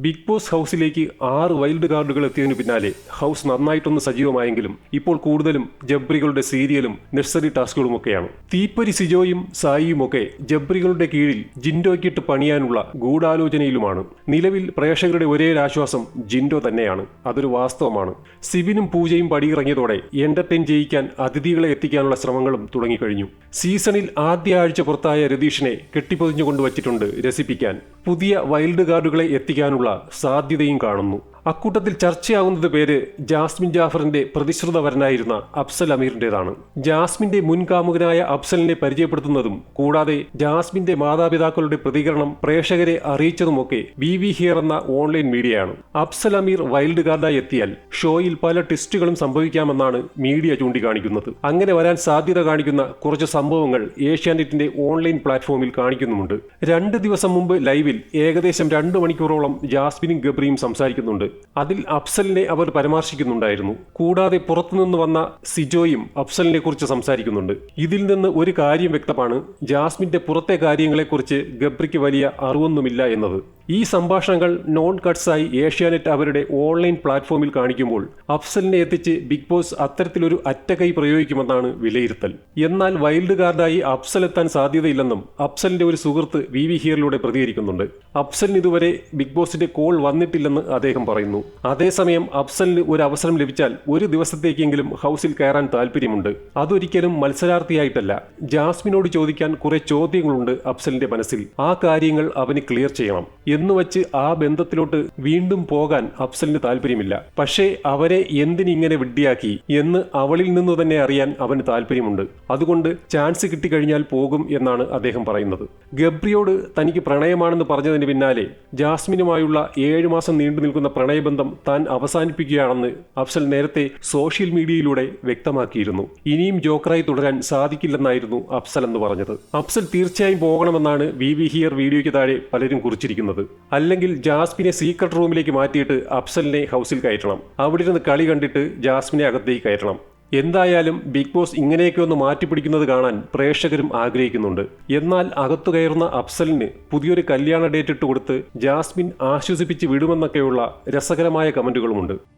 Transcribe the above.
Big boss ഹൗസിലേക്ക് ആറ് wild കാർഡുകൾ എത്തിയതിനു പിന്നാലെ ഹൗസ് നന്നായിട്ടൊന്ന് സജീവമായെങ്കിലും ഇപ്പോൾ കൂടുതലും ജബ്രികളുടെ സീരിയലും നഴ്സറി ടാസ്കുകളുമൊക്കെയാണ്. തീപ്പരി സിജോയും സായിയും ഒക്കെ ജബ്രികളുടെ കീഴിൽ ജിൻഡോയ്ക്കിട്ട് പണിയാനുള്ള ഗൂഢാലോചനയിലുമാണ്. നിലവിൽ പ്രേക്ഷകരുടെ ഒരേ ആശ്വാസം ജിൻഡോ തന്നെയാണ്. അതൊരു വാസ്തവമാണ്. സിബിനും പൂജയും പടിയിറങ്ങിയതോടെ എന്റർടൈൻ ചെയ്യിക്കാൻ അതിഥികളെ എത്തിക്കാനുള്ള ശ്രമങ്ങളും തുടങ്ങിക്കഴിഞ്ഞു. സീസണിൽ ആദ്യ ആഴ്ച പുറത്തായ രതീഷിനെ കെട്ടിപ്പൊതിഞ്ഞു കൊണ്ടുവച്ചിട്ടുണ്ട് രസിപ്പിക്കാൻ. പുതിയ വൈൽഡ് കാർഡുകളെ എത്തിക്കാനുള്ള സാധ്യതയും കാണുന്നു അക്കൂട്ടത്തിൽ ചർച്ചയാകുന്നത് പേര് ജാസ്മിൻ ജാഫറിന്റെ പ്രതിശ്രുത വരനായിരുന്ന അഫ്സൽ അമീറിന്റേതാണ്. ജാസ്മിന്റെ മുൻകാമുകനായ അഫ്സലിനെ പരിചയപ്പെടുത്തുന്നതും കൂടാതെ ജാസ്മിന്റെ മാതാപിതാക്കളുടെ പ്രതികരണം പ്രേക്ഷകരെ അറിയിച്ചതുമൊക്കെ വി വി ഹിയർ എന്ന ഓൺലൈൻ മീഡിയയാണ്. അഫ്സൽ അമീർ വൈൽഡ് കാർഡായി എത്തിയാൽ ഷോയിൽ പല ട്വിസ്റ്റുകളും സംഭവിക്കാമെന്നാണ് മീഡിയ ചൂണ്ടിക്കാണിക്കുന്നത്. അങ്ങനെ വരാൻ സാധ്യത കാണിക്കുന്ന കുറച്ച് സംഭവങ്ങൾ ഏഷ്യാനെറ്റിന്റെ ഓൺലൈൻ പ്ലാറ്റ്ഫോമിൽ കാണിക്കുന്നുമുണ്ട്. രണ്ട് ദിവസം മുമ്പ് ലൈവിൽ ഏകദേശം രണ്ട് മണിക്കൂറോളം ജാസ്മിനും ഗബ്രിയും സംസാരിക്കുന്നുണ്ട്. അതിൽ അഫ്സലിനെ അവർ പരാമർശിക്കുന്നുണ്ടായിരുന്നു. കൂടാതെ പുറത്തുനിന്ന് വന്ന സിജോയും അഫ്സലിനെ കുറിച്ച് സംസാരിക്കുന്നുണ്ട്. ഇതിൽ നിന്ന് ഒരു കാര്യം വ്യക്തമാണ്. ജാസ്മിന്റെ പുറത്തെ കാര്യങ്ങളെക്കുറിച്ച് ഗബ്രിക്ക് വലിയ അറിവൊന്നുമില്ല എന്നത്. ഈ സംഭാഷണങ്ങൾ നോൺ കട്ട്സായി ഏഷ്യാനെറ്റ് അവരുടെ ഓൺലൈൻ പ്ലാറ്റ്ഫോമിൽ കാണിക്കുമ്പോൾ അഫ്സലിനെ എത്തിച്ച് ബിഗ് ബോസ് അത്തരത്തിലൊരു അറ്റകൈ പ്രയോഗിക്കുമെന്നാണ് വിലയിരുത്തൽ. എന്നാൽ വൈൽഡ് കാർഡായി അഫ്സൽ എത്താൻ സാധ്യതയില്ലെന്നും അഫ്സലിന്റെ ഒരു സുഹൃത്ത് വി വി ഹിയറിലൂടെ പ്രതികരിക്കുന്നുണ്ട്. അഫ്സലിന് ഇതുവരെ ബിഗ് ബോസിന്റെ കോൾ വന്നിട്ടില്ലെന്ന് അദ്ദേഹം പറയുന്നു. അതേസമയം അഫ്സലിന് ഒരു അവസരം ലഭിച്ചാൽ ഒരു ദിവസത്തേക്കെങ്കിലും ഹൗസിൽ കയറാൻ താല്പര്യമുണ്ട് അതൊരിക്കലും മത്സരാർത്ഥിയായിട്ടല്ല. ജാസ്മിനോട് ചോദിക്കാൻ കുറെ ചോദ്യങ്ങളുണ്ട് അഫ്സലിന്റെ മനസ്സിൽ. ആ കാര്യങ്ങൾ അവന് ക്ലിയർ ചെയ്യണം. എന്നുവച്ച് ആ ബന്ധത്തിലോട്ട് വീണ്ടും പോകാൻ അഫ്സലിന് താല്പര്യമില്ല. പക്ഷേ അവരെ എന്തിനിങ്ങനെ വിഡ്ഢിയാക്കി എന്ന് അവളിൽ നിന്നു തന്നെ അറിയാൻ അവന് താല്പര്യമുണ്ട്. അതുകൊണ്ട് ചാൻസ് കിട്ടിക്കഴിഞ്ഞാൽ പോകും എന്നാണ് അദ്ദേഹം പറയുന്നത്. ഗബ്രിയോട് തനിക്ക് പ്രണയമാണെന്ന് പറഞ്ഞതിന് പിന്നാലെ ജാസ്മിനുമായുള്ള ഏഴു മാസം നീണ്ടു നിൽക്കുന്ന പ്രണയബന്ധം താൻ അവസാനിപ്പിക്കുകയാണെന്ന് അഫ്സൽ നേരത്തെ സോഷ്യൽ മീഡിയയിലൂടെ വ്യക്തമാക്കിയിരുന്നു. ഇനിയും ജോക്കറായി തുടരാൻ സാധിക്കില്ലെന്നായിരുന്നു അഫ്സൽ എന്ന് പറഞ്ഞത്. അഫ്സൽ തീർച്ചയായും പോകണമെന്നാണ് വി വി ഹിയർ വീഡിയോയ്ക്ക് താഴെ പലരും കുറിച്ചിരിക്കുന്നത്. അല്ലെങ്കിൽ ജാസ്മിനെ സീക്രട്ട് റൂമിലേക്ക് മാറ്റിയിട്ട് അഫ്സലിനെ ഹൗസിൽ കയറ്റണം. അവിടെ ഇരുന്ന് കളി കണ്ടിട്ട് ജാസ്മിനെ അകത്തേക്ക് കയറ്റണം. എന്തായാലും ബിഗ് ബോസ് ഇങ്ങനെയൊക്കെ ഒന്ന് മാറ്റിപ്പിടിക്കുന്നത് കാണാൻ പ്രേക്ഷകരും ആഗ്രഹിക്കുന്നുണ്ട്. എന്നാൽ അകത്തു കയറുന്ന അഫ്സലിന് പുതിയൊരു കല്യാണ ഡേറ്റ് ഇട്ട് കൊടുത്ത് ജാസ്മിൻ ആശ്വസിപ്പിച്ച് വിടുമെന്നൊക്കെയുള്ള രസകരമായ കമന്റുകളുമുണ്ട്.